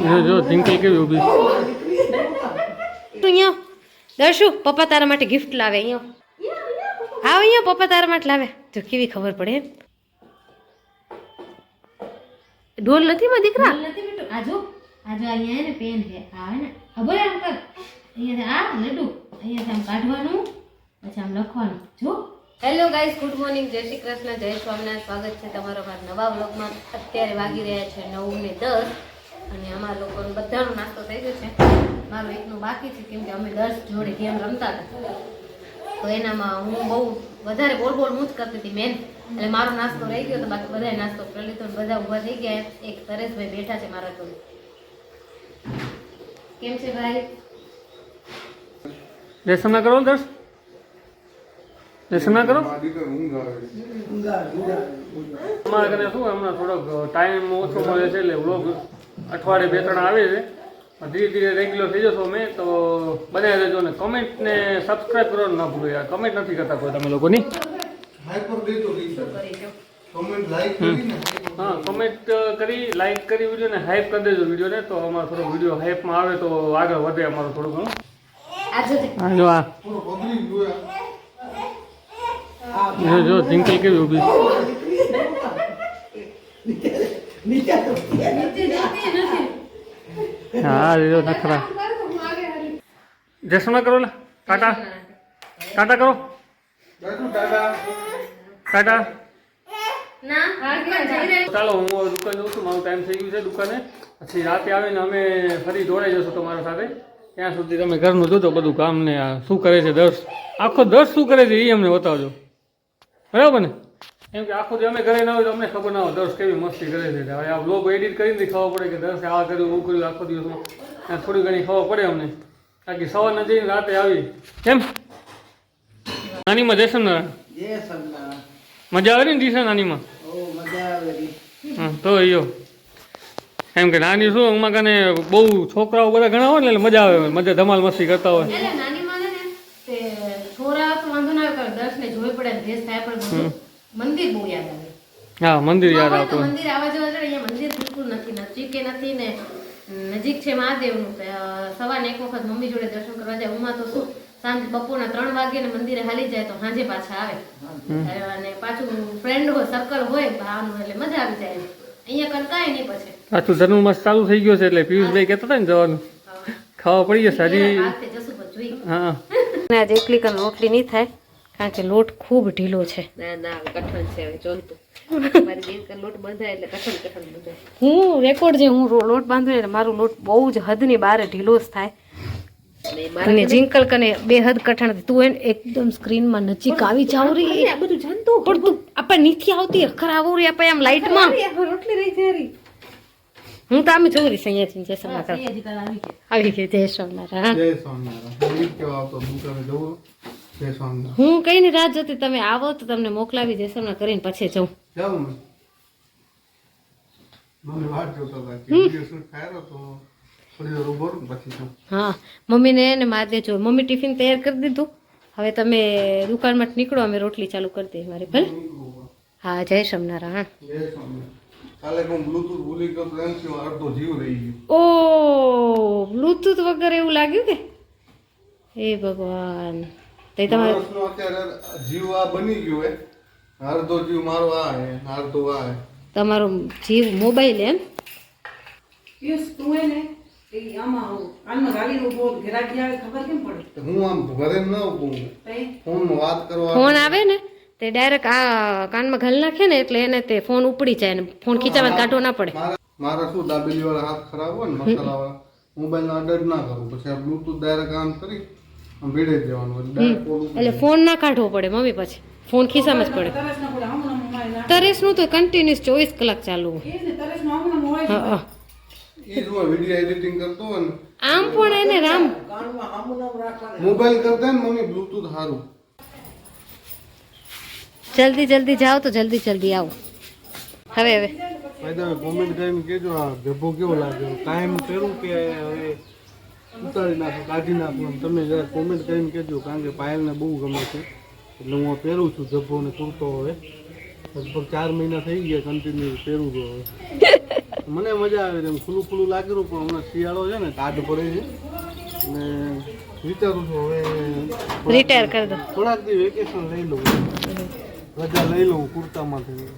જો જો ટિંકલ કેવી ઊભી અહીંયા દર્શુ પપ્પા તારા માટે ગિફ્ટ લાવે અહીંયા. આવ અહીંયા પપ્પા તારા માટે લાવે. તો કેવી ખબર પડે ઢોલ નથી માં દીકરા? નથી બેટો. આજો આજો અહીંયા ને પેન છે. આવે ને ખબર આમ કર. અહીંયા આ લડુ અહીંયા આમ કાઢવાનું પછી આમ લખવાનું. જો. હેલો ગાઈસ ગુડ મોર્નિંગ જય શ્રી કૃષ્ણ જય સ્વામિનારાયણ. સ્વાગત છે તમારો મારા નવા વ્લોગમાં અત્યારે વાગી રહ્યા છે નવ ને દસ. અને અમારા લોકોનો બધાનો નાસ્તો થઈ ગયો છે. મારું એકનું બાકી છે કેમ કે અમે દસ જોડે ગેમ રમતા હતા. તો એનામાં હું બહુ વધારે બોલ બોલ હું જ કરતી હતી મેન એટલે મારો નાસ્તો રહી ગયો તો બાકી બધાએ નાસ્તો કરી લીધો બધા ઊભા થઈ ગયા. એક પરેશભાઈ બેઠા છે મારા જોડે. કેમ છે ભાઈ? દર્શન ના કરો દર્શ? દર્શન ના કરો? અમારા ઘરે શું હમણાં થોડોક ટાઈમ ઓછો મળે છે એટલે વ્લોગ અઠવાડિયે બે ત્રણ આવે છે. ધીરે ધીરે રેગ્યુલર થઈ જશો અમે તો બનાવી દેજો ને કમેન્ટ ને સબસ્ક્રાઇબ કરો ન ભૂલો યાર. કમેન્ટ નથી કરતા કોઈ તમે લોકોની. હા કમેન્ટ કરી લાઈક કરી વિડીયોને હાઈપ કરી દેજો વિડીયોને તો અમારો થોડો વીડિયો હાઈપમાં આવે તો આગળ વધે અમારું થોડું ઘણું. જો આ. જો જો કેવી ઊભી. હા જો નખરા. જય કરો ટાટા ટાટા કરો. ટાટા ચાલો, હું દુકાન જઉં છું. મારું ટાઈમ થઈ ગયું છે દુકાને. પછી રાતે આવીને અમે ફરી દોડાઈ જશું તમારા સાથે. ત્યાં સુધી તમે ઘરનું જોજો બધું કામ ને શું કરે છે, દર્શ. આખો દર્શ શું કરે છે એ અમને બતાવજો. બરાબર ને? એમ કે આખો દી અમે ઘરે ના હોય તો અમને ખબર ના હોય દર્શ કેવી મસ્તી કરે છે હવે આ બ્લોગ એડિટ કરીને ખબર પડે કે દર્શે આ કર્યું હું કર્યું આખો દિવસમાં. ત્યાં થોડી ઘણી ખબર પડે અમને. બાકી સવારના જઈને રાતે આવી. કેમ? નાનીમાં જશે ને જય સન્ના મજા આવે ને દિશા નાનીમાં? મજા આવે રી તો યો એમ કે નાની શું એમાં કને બહુ છોકરાઓ બધા ઘણા હોય ને એટલે મજા આવે મજા ધમાલ મસ્તી કરતા હોય. મંદિર બહુ યાદ આવે. હા મંદિર યાદ આવતું મંદિર આવવા જવા જોઈએ અહીંયા મંદિર બિલકુલ નથી નજીકે નથી ને નજીક છે મહાદેવનું. સવારે એક વખત મમ્મી જોડે દર્શન કરવા જાય ઉમા તો શું? સાંજ બપોરના ત્રણ વાગે ને મંદિરે હાલી જાય તો સાંજે પાછા આવે. અને પાછું ફ્રેન્ડ હોય સર્કલ હોય ભાવનું એટલે મજા આવી જાય અહીંયા કરતાય નહીં પછી. પાછું ધનુર્માસ ચાલુ થઈ ગયો છે એટલે પિયુષભાઈ કહેતા હતા ને જવાનું. ખાવા પડી જશે હજી હા. આજે એકલી રોટલી નહીં થાય. કારણ કે લોટ ખૂબ ઢીલો છે. ના ના કઠણ છે હવે ચોલતું મારી બેન લોટ બંધાય એટલે કઠણ કઠણ બંધાય. હું રેકોર્ડ જે હું લોટ બાંધું ને મારું લોટ બહુ જ હદની બહાર ઢીલો જ થાય. અને મારે જિંકલ કને બે હદ કઠણ તું એને એકદમ સ્ક્રીનમાં નજીક આવી ચાવરી આ બધું જાણતું પણ તું આપણે નીચે આવતી અખર આવરી આપણે આમ લાઈટમાં રોટલી રહી જારી હું તો આમ જોઉં રહીશ અહીંયાથી જય સોમનાથ આવી ગઈ જય સોમનાથ જય સ્વામિનારાયણ. હું સ્વામિનારાયણ. કઈ ની રાત જોતી તમે આવો તો તમને મોકલાવી જય હમણાં કરીને પછી જઉં. રહું હા મમ્મીને એને માર દેજો મમ્મી ટિફિન તૈયાર કરી દીધું. હવે તમે દુકાનમાં નીકળો અમે રોટલી ચાલુ કરી દઈએ મારી ભલે? હા જય સોમનારાયણ જય સ્વામિનારાયણ. કાલે હું બ્લુટૂથ ભૂલી ગયો તો એમ થયું અડધો જીવ રહી ગયો. ઓ બ્લૂટૂથ વગર એવું લાગ્યું કે? એ ભગવાન. તે તમારે જીવ આ બની ગયો હે. અડધો જીવ મારો આ હે અડધો આ હે. તમારો જીવ મોબાઈલ એમ? યસ તું હે એ આમાં કાનમાં ગાડીનો ઊભો ઘેરાકી આવે ખબર કેમ પડે? હું આમ ઘરે ન ઊભું તઈ? વાત કરવા ફોન આવે ને તે ડાયરેક્ટ આ કાનમાં ઘાલ નાખે ને એટલે એને તે ફોન ઉપડી જાય ને ફોન ખીચામાં કાઢવો ના પડે. મારા શું દાબેલી વાળા હાથ ખરાબ હોય ને મસાલા વાળા મોબાઈલ નો અડર ના કરું પછી આ બ્લુટૂથ ડાયરેક્ટ આમ કરી આમ ભીડે જ જવાનું એટલે ફોન ના કાઢવો પડે મમ્મી પછી. ફોન ખિસ્સામાં જ પડે. તરસ ના પડે આમ નામ મારે ના તરેસનું તો કન્ટિન્યુઅસ ચોવીસ કલાક ચાલુ આમ હા પણ એને રામ. મોબાઈલ કરતા ને મમ્મી બ્લુટૂથ સારું જલ્દી જલ્દી જાઓ તો જલ્દી જલ્દી આવો. હવે હવે. કોમેન્ટ કરીને કેજો આ ગભો કેવો લાગ્યો? ટાઈમ કર્યું કે હવે ઉતારી નાખો કાઢી નાખો. એમ તમે જરા કોમેન્ટ કરીને કહેજો કારણ કે પાયલને બહુ ગમે છે. એટલે હું આ પહેરું છું જબ્બો ને કુર્તો હવે. લગભગ ચાર મહિના થઈ ગયા કન્ટિન્યુ પહેરું છું હવે. મને મજા આવે એમ ખુલ્લું ખુલ્લું લાગેલું પણ હમણાં શિયાળો છે ને કાઢ પડે છે. અને વિચારું છું હવે રિટાયર કરી દો. થોડાક દી વેકેશન લઈ લઉં. રજા લઈ લઉં કુર્તામાંથી.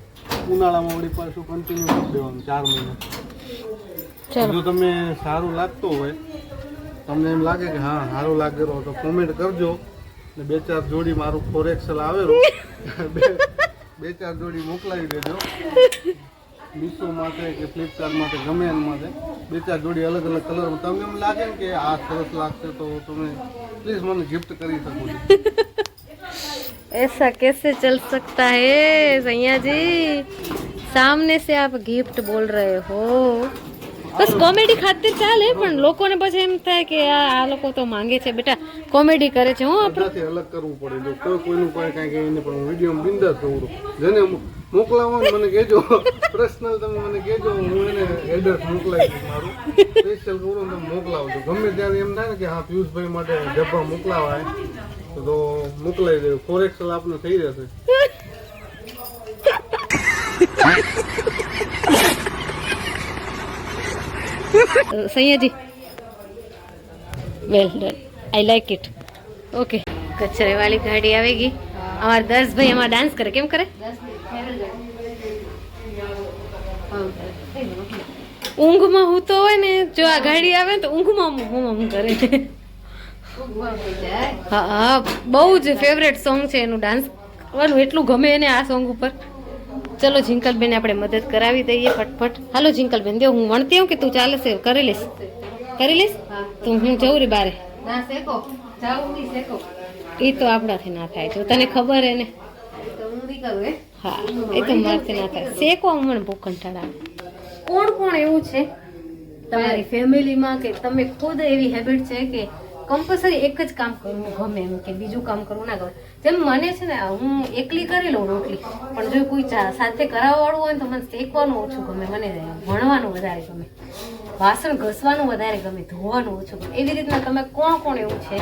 ઉનાળામાં વળી પાછું કન્ટિન્યુ કરી દેવાનું ચાર મહિના. જો તમે સારું લાગતો હોય તમને એમ લાગે કે હા સારું લાગેલો તો કોમેન્ટ કરજો ને બે ચાર જોડી મારું ફોરેક્સલ આવેલું બે બે ચાર જોડી મોકલાવી દેજો મીશો માટે કે ફ્લિપકાર્ટ માટે ગમે એના માટે બે ચાર જોડી અલગ અલગ કલરમાં તમને એમ લાગે ને કે આ સરસ લાગશે તો તમે પ્લીઝ મને ગિફ્ટ કરી શકો છો ऐसा कैसे चल सकता है सैया जी सामने से आप गिफ्ट बोल रहे हो બસ કોમેડી ખાતર ચાલે, પણ લોકોને પછી એમ થાય કે આ લોકો તો માંગે છે. બેટા, કોમેડી કરે છે, હું આપણે. અલગ કરવું પડે. જો કોઈ કોઈનું કોઈ કાંઈ એને પણ વીડિયો બિંદાસ થોડું જેને મોકલાવો મને કહેજો. પર્સનલ તમે મને કહેજો, હું એને એડ્રેસ મોકલાવી દઉં મારું. સ્પેશિયલ કરું તમે મોકલાવજો. ગમે ત્યારે એમ થાય ને કે હા, પિયુષભાઈ માટે ડબ્બા મોકલાવાય, તો મોકલાવી દેજો. ફોરેક્સલ આપનું થઈ રહેશે સૈયા જી well done I like it okay કચરે વાળી ગાડી આવી ગઈ અમારા દર્શભાઈ એમાં ડાન્સ કરે. કેમ કરે? ઊંઘમાં હું તો હોય ને, જો આ ગાડી આવે તો ઊંઘમાં હું હું કરે. હા હા. બહુ જ ફેવરેટ સોંગ છે એનું ડાન્સ એટલું ગમે એને આ સોંગ ઉપર. ચલો જિંકલબેન આપણે મદદ કરાવી દઈએ ફટફટ. હાલો જિંકલબેન દેવ હું વણતી હું કે તું ચાલે છે કરી લઈશ. કરી લઈશ? તો હું જઉં રે બારે. જાવું એ તો આપણાથી ના થાય. જો તને ખબર હે ને? હા એ તો મારથી ના થાય. શેકો હમણાં ભૂખંઠાળા કોણ કોણ એવું છે? તમારી ફેમિલીમાં કે તમે ખુદ એવી હેબિટ છે કે કમ્પલસરી એક જ કામ કરવું ગમે એમ કે બીજું કામ કરવું ના ગમે? જેમ મને છે ને, હું એકલી કરી લઉં રોટલી. પણ જો કોઈ સાથે કરાવવાવાળું હોય ને તો મને શેકવાનું ઓછું ગમે, મને ભણવાનું વધારે ગમે. વાસણ ઘસવાનું વધારે ગમે, ધોવાનું ઓછું ગમે. એવી રીતના તમે કોણ કોણ એવું છે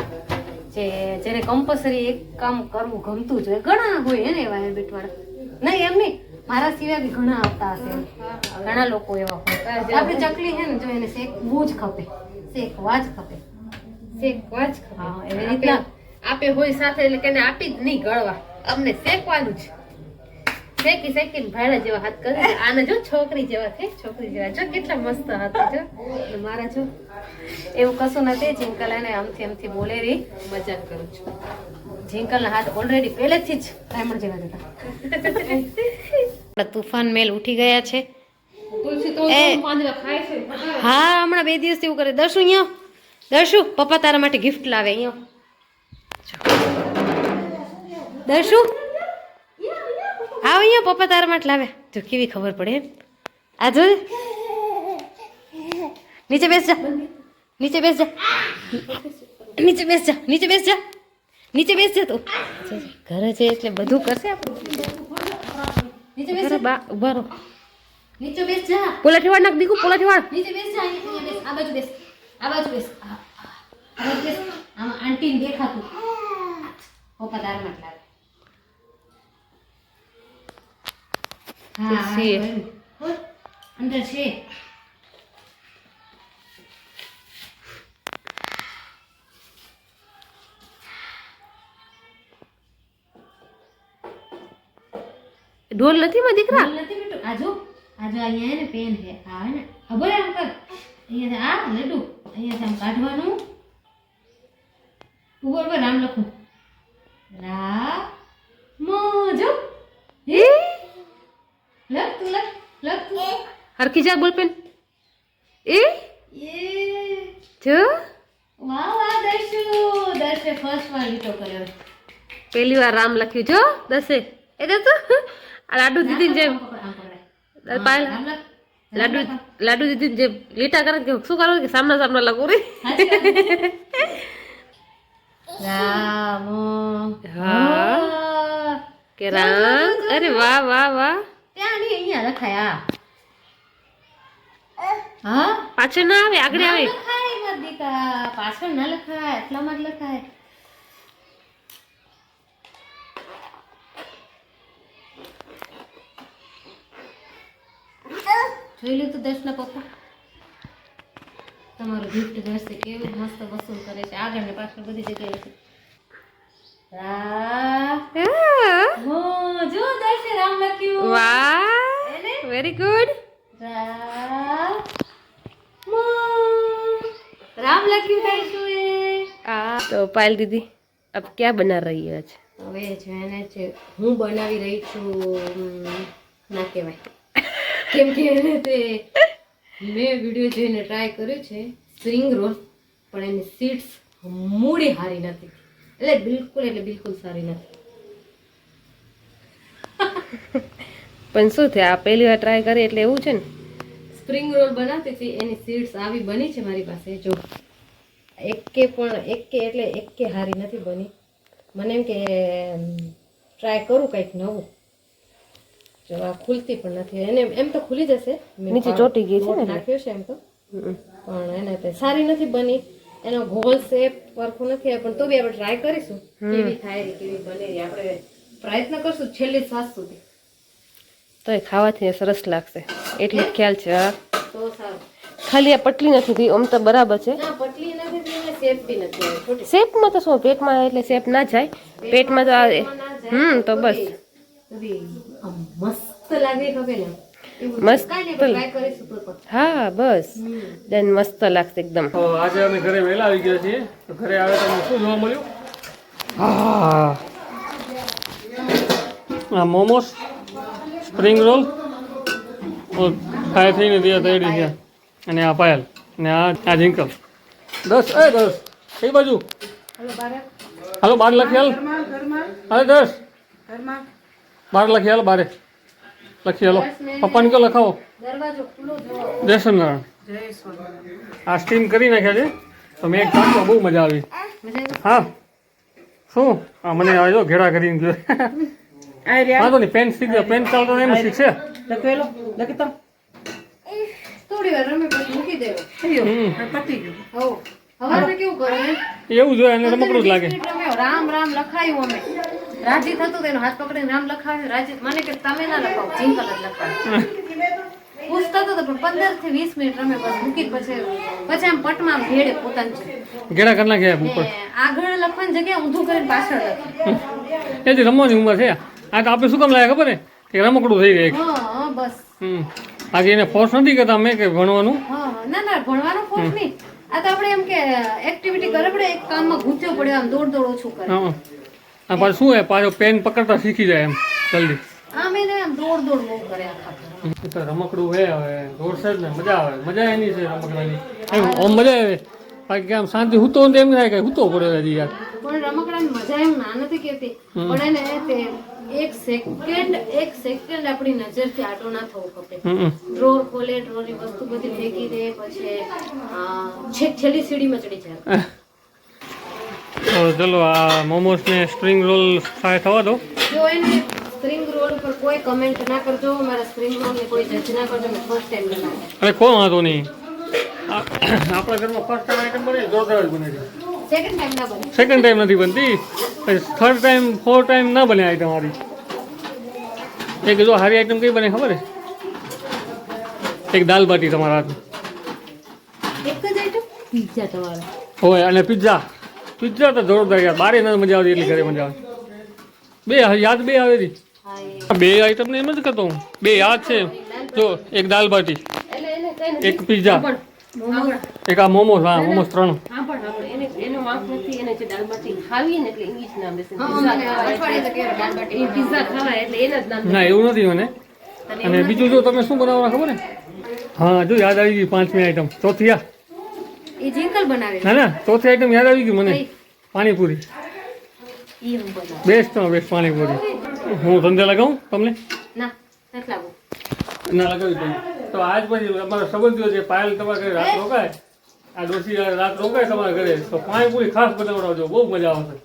જે, જેને કમ્પલસરી એક કામ કરવું ગમતું જ હોય? ઘણા હોય ને એવા હેબિટ વાળા નહીં, એમ નહીં. મારા સિવાય બી ઘણા આવતા હશે. ઘણા લોકો એવા હોય. આપણે ચકલી છે ને, જો એને શેકવું જ ખપે. શેકવા જ ખપે. શેકવા જ ખપે. એવી રીતના. આપે હોય સાથે એટલે કે આપી જ નહીં ગળવા. અમને શેકવાનું જ શેકી શેકીને ભાડા જેવા હાથ કરે આને જો છોકરી જેવા છે છોકરી જેવા. જો કેટલા મસ્ત છે જો. મારા જો એવું કશું નથી. જિંકલ એને આમથી આમથી બોલે રહી. મજાક કરું છું. જિંકલના હાથ ઓલરેડી પહેલેથી જ ડાયમંડ જેવા હતા. તુફાન મેલ ઉઠી ગયા છે. છે હા હમણાં બે દિવસથી એવું કરે. દર્શુ અહીંયા? દર્શું પપ્પા તારા માટે ગિફ્ટ લાવે અહીંયા. દર્શુ? આવ અહીંયા પપ્પા તારા માટે લાવે જો કેવી ખબર પડે આ જો. નીચે બેસ જા. નીચે બેસ જા. નીચે બેસ જા. નીચે બેસ જા. નીચે બેસ જા તું. ઘરે છે એટલે બધું કરશે આપણે. નીચે બેસ બા ઊભા રહો. નીચે બેસ જા. પોલા ઠેવાડ નાખ દીકુ પોલા ઠેવાડ નીચે બેસ જા આ બાજુ બેસ. આ બાજુ બેસ. આ બાજુ બેસ. આમાં આંટીને દેખાતું. પપ્પા તાર માટે લાગે હા છે. અંદર છે. ઢોલ નથી માં દીકરા? નથી બેટું. આ જો આ જો અહીંયા હે ને પેન છે. આ હે ને ખબર આમ કર. અહીંયા આ લડુ અહીંયા આમ કાઢવાનું. ઉપર પર નામ લખું. રા મોજો હે? લખ તું લખ લખ તું. હરખી જા બોલ પેન. એ? એ. જો? વાહ વાહ દર્શુ દર્શે ફર્સ્ટ વાર લીટો કર્યો. પહેલી વાર રામ લખ્યું. જો દસે એ તો. આ લાડુ દીદી જેમ. પાયલ. લાડુ લાડુ દીદી જેમ લીટા કરે કે શું કરો કે સામના સામના લખું રે? રામ. હા. કે રામ? અરે વાહ વાહ વાહ. ત્યાં નહીં અહીંયા લખાય હા? પાછળ ના આવે આગળ આવે. લખાય દીકા પાછળ ના લખાય આટલામાં જ લખાય. જોઈ લીધું દર્શના પપ્પા. તમારું ગિફ્ટ ઘરશે કેવું મસ્ત વસૂલ કરે છે. આગળ ને પાછળ બધી જગ્યાએ છે. વાહ. Very good Ram. લખ્યું દર્શુ એ તો પાયલ દીદી અબ ક્યાં બના રહી છે? હવે જેને છે હું બનાવી રહી છું ના કહેવાય. કેમ કે એને તે મેં વીડિયો જોઈને ટ્રાય કર્યો છે સ્પ્રિંગ રોલ પણ એની સીટ્સ મૂડી સારી નથી. એટલે બિલકુલ એટલે બિલકુલ સારી નથી. પણ શું થયું? આ પહેલી વાર ટ્રાય કરી એટલે એવું છે ને? સ્પ્રિંગ રોલ બનાવતી હતી એની સીટ્સ આવી બની છે મારી પાસે જો. એકે પણ એકે એટલે એકે હારી નથી બની. મને એમ કે ટ્રાય કરું કંઈક નવું. જો આ ખુલતી પણ નથી. એને એમ તો ખુલી જશે. નીચે ચોટી ગઈ છે ને નાખ્યો છે એમ તો. પણ એને તે સારી નથી બની. એનો ગોલ શેપ પરખો નથી પણ તો બી આપણે ટ્રાય કરીશું. કેવી થાય કેવી બને. આપણે પ્રયત્ન કરશું છેલ્લી શ્વાસ સુધી. તો એ ખાવાથી સરસ લાગશે. એટલે ખ્યાલ છે હા. તો સારું. ખાલી આ પટલી નથી થઈ આમ તો બરાબર છે. પટલી નથી શેપમાં તો શું પેટમાં એટલે શેપ ના જાય. પેટમાં તો આ હમ તો બસ. મસ્ત લાગે ને મસ્ત. હા બસ. દેન મસ્ત લાગશે એકદમ. તો આજે અમે ઘરે વહેલા આવી ગયા છીએ. તો ઘરે આવે તો શું જોવા મળ્યું? હા. આ મોમોસ સ્પ્રિંગ રોલ ખાય થઈને ત્યાં તૈયારી છે. અને આ પાયલ. અને આ આ ઝીંકલ. દસ એ દસ કઈ બાજુ? હાલો બાર. લખી હાલ. અરે દસ. ઘરમાં. બાર લખી હાલ બારે. લખી હાલો પપ્પાને કયો લખાવો. દરવાજો જય નારાયણ સ્વામિનારાયણ આ સ્ટીમ કરી નાખ્યા છે. તો મેં એક કામમાં બહુ મજા આવી. હા. શું? આ મને આવે જો ઘેડા કરીને ગયો. વાંધો નહીં પેન શીખ પેન ચાલતો એમ શીખશે. લખેલો લખી હો એવું જોઈએ રમકડું જ લાગે. રામ રામ લખાયું અમે. રાજી થતું તેનો હાથ પકડીને નામ લખાવે. રાજી મને કે તમે ના લખાવો જિંકલ જ લખાવો. પૂછતો તો પણ પંદરથી વીસ મિનિટ રમે પછી મૂકી પછી પછી આમ પટમાં ભેડે પોતાની ઘેડા કરી નાખ્યા ઉપર. આગળ લખવાની જગ્યાએ ઊંધું કરીને પાછળ લખે. એથી રમવાની ઉંમર છે. આ તો આપણે શું કામ લાગે ખબર હે કે રમકડું થઈ જાય હા બસ. હમ. આજે એને ફોર્સ નથી કરતા મેં કે ભણવાનું. ના ના ભણવાનું ફોર્સ નહીં. આ તો આપણે એમ કે એક્ટિવિટી કરે પડે એક કામમાં ગૂંચ્યો પડ્યો આમ દોડ દોડ ઓછું કરે. હા. આ પાછું શું હે? પાછો પેન પકડતા શીખી જાય એમ જલ્દી. રમકડું હે હવે દોડશે ને મજા આવે મજા એની છે રમકડાની. એમ આમ મજા આવે. બાકી કે આમ શાંતિ હૂતો એમ થાય કે હૂતો પડે હજી યાર. પણ રમકડાની મજા એમ ના નથી કેતી પણ એને તે એક સેકન્ડ એક સેકન્ડ આપણી નજરથી આટો ના થવો ખપે ડ્રોર ખોલે ડ્રોરની વસ્તુ બધી ફેંકી દે પછી છેક છેલ્લી સીડીમાં ચડી જાય. તો ચલો આ મોમોસ ને સ્પ્રિંગ રોલ ફ્રાય થવા દો. જો એને સ્પ્રિંગ રોલ પર કોઈ કમેન્ટ ના કરજો મારા સ્પ્રિંગ રોલ ને કોઈ જજ ના કરજો મેં ફર્સ્ટ ટાઈમ બનાવ્યા. અરે કોઈ વાંધો નહીં. આપણા ઘરમાં ફર્સ્ટ ટાઈમ આઈટમ બને જોરદાર જ બને છે. સેકન્ડ ટાઈમ ના બને. સેકન્ડ ટાઈમ નથી બનતી. થર્ડ ટાઈમ ફોર ટાઈમ ના બને આઈટમ મારી. એક જો હારી આઈટમ કઈ બને ખબર એક દાલ બાટી તમારા હાથમાં. એક જ આઈટમ પિઝા તમારા. હોય અને પિઝા પિઝા તો જોરદાર યાર. બારે ના મજા આવતી એટલી ઘરે મજા આવે. બે યાદ બે આવે છે હા એ આ બે આઈટમ ને એમ જ કરતો હું. બે યાદ છે. જો, એક દાલ બાટી એક પિઝા એક આ મોમોસ. હા, મોમોસ ત્રણ. ના, એવું નથી મને. અને બીજું જો તમે શું બનાવવાના ખબર ને હા, જો યાદ આવી ગઈ પાંચમી આઈટમ ચોથી આ. એ જિંકલ બનાવે ના ના ચોથી આઈટમ યાદ આવી ગઈ મને. પાણીપુરી. Best best panipuri. હું ધંધે લગાવું તમને? ના ના લગાવી તમે તો આજ પછી અમારા સંબંધીઓ છે પાયલ તમારા ઘરે રાત રોકાય? આ ડોસી રાત રોકાય તમારા ઘરે? તો પાણીપુરી ખાસ બનાવડાવજો બહુ મજા આવશે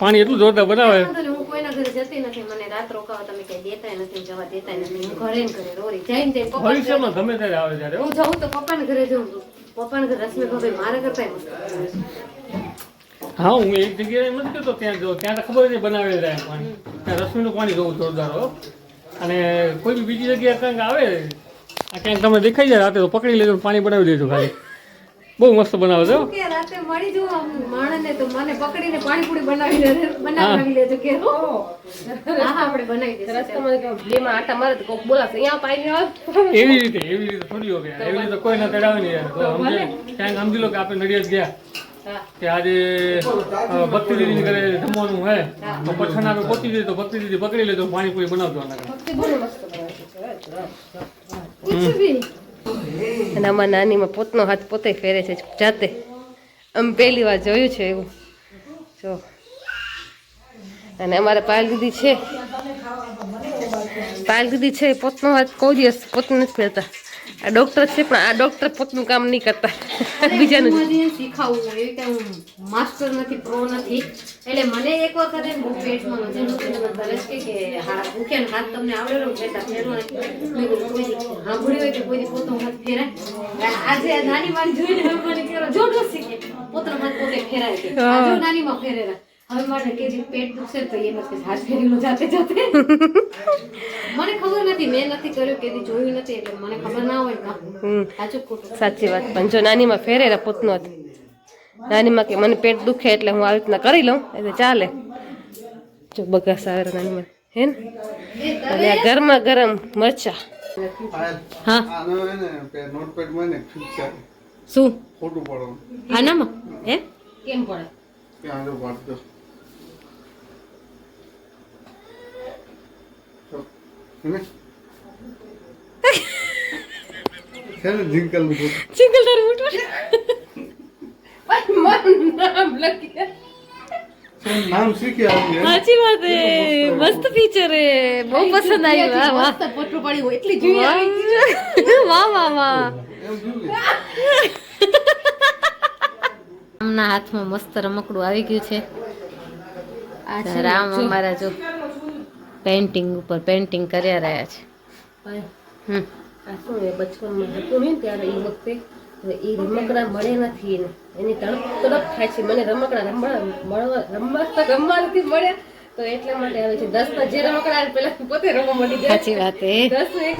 પાણી એટલું જોરદાર બનાવે. હું કોઈના ઘરે જતી નથી મને રાત રોકાવા તમે કઈ દેતા નથી જવા દેતાય નથી. હું ઘરે ઘરે રોરી જઈને જઈને ભવિષ્યમાં ગમે ત્યારે આવે ત્યારે હું જાઉં તો પપ્પાને ઘરે જઉં છું. હા, હું એક જગ્યાએ એમ નથી કહેતો ત્યાં જો ત્યાં તો ખબર છે બનાવે રહે પાણી. ત્યાં રસમીનું પાણી જોવું જોરદાર અને કોઈ બી બીજી જગ્યાએ કંઈક આવે, આ ક્યાંક તમને દેખાઈ જાય રાતે તો પકડી લેજો પાણી બનાવી દેજો ખાલી. બહુ મસ્ત બનાવે છે. કે રાતે મળી જવું આમ તો મને પકડીને પાણીપુરી બનાવી દે બનાવી લેજો કે હા. હા. આપણે બનાવી દઈશું. રસ્તામાં કે બેમાં આટા મારે તો કોક બોલાશે અહીંયા પાણી આવ એવી રીતે એવી રીતે થોડી હોય કે એવી રીતે કોઈ ના તેડાવે નહીં યાર. તો ક્યાંક સમજી? લો કે આપણે નડિયાદ ગયા કે આજે ભક્તિ દીદી ઘરે જમવાનું હે તો પઠાણ આપણે પહોંચી જઈએ તો ભક્તિ દીદી પકડી લે તો પાણીપુરી બનાવજો આના ઘરે. ભક્તિ બોલો મસ્ત બનાવે છે અને આમાં નાનીમાં પોતનો હાથ પોતે ફેરે છે જાતે. આમ પહેલી વાર જોયું છે એવું. જો. અને અમારે પાયલ દીદી છે. પાયલ દીદી છે પોતનો હાથ કોઈ દિવસ પોતે નથી ફેરતા આ ડોક્ટર છે પણ આ ડોક્ટર પોતનું કામ નહીં કરતા. બીજાનું શીખાવવું હોય કે હું માસ્ટર નથી પ્રો નથી. એટલે મને એક વખત એમ બહુ પેટમાં વજન હતું મને બધા કે કે હા ભૂખ્યા ને હાથ તમને આવડેલો છે સાંભળ્યું હોય કે કોઈ પોતો હાથ ફેરાય આજે નાની માં જોઈને મને કહેવાય, જો શીખે. પોતાનો હાથ પોતે ફેરાય છે. નાની માં ફેરેલા. હવે મારે કે જે પેટ દુખશે તો એમ જ કે હાથ ફેરી જાતે જાતે. મને ખબર નથી મેં નથી કર્યું કે જોયું નથી એટલે મને ખબર ના હોય સાચું ખોટું. સાચી વાત. પણ જો નાનીમાં ફેરેલા પોતનો જ. નાનીમાં કે મને પેટ દુખે એટલે હું આવી રીતના કરી લઉં એટલે ચાલે. જો બગાસ આવે નાનીમાં. હે ને? અને આ ગરમા ગરમ મરચા. હા. શું? ખોટું પડવાનું. આનામાં? હે? કેમ પડે? કે આનો પાડતો જિંકલ સિંગલ તાર મોટો મારું નામ લખી નામ શીખી આવી સાચી વાત હે. મસ્ત ફીચર હે. બહુ પસંદ આવ્યું. વાહ વાહ. મસ્ત પોટલું પડ્યું હોય એટલી જોઈએ વાહ. વાહ વાહ હાથમાં મસ્ત રમકડું આવી ગયું છે. રામ અમારા જો. પેન્ટિંગ ઉપર પેન્ટિંગ કર્યા રહ્યા છે. હમ. આ શું એ બચપનમાં હતું ને ત્યારે એ વખતે? એ રમકડા મળે નથી એને. એની તડપ તડપ થાય છે. મને રમકડા રમવા મળવા રમવા રમવા નથી મળ્યા તો એટલા માટે આવે છે. દસ ના જે રમકડા પેલા પોતે રમવા મળી જાય. સાચી વાત દસ એક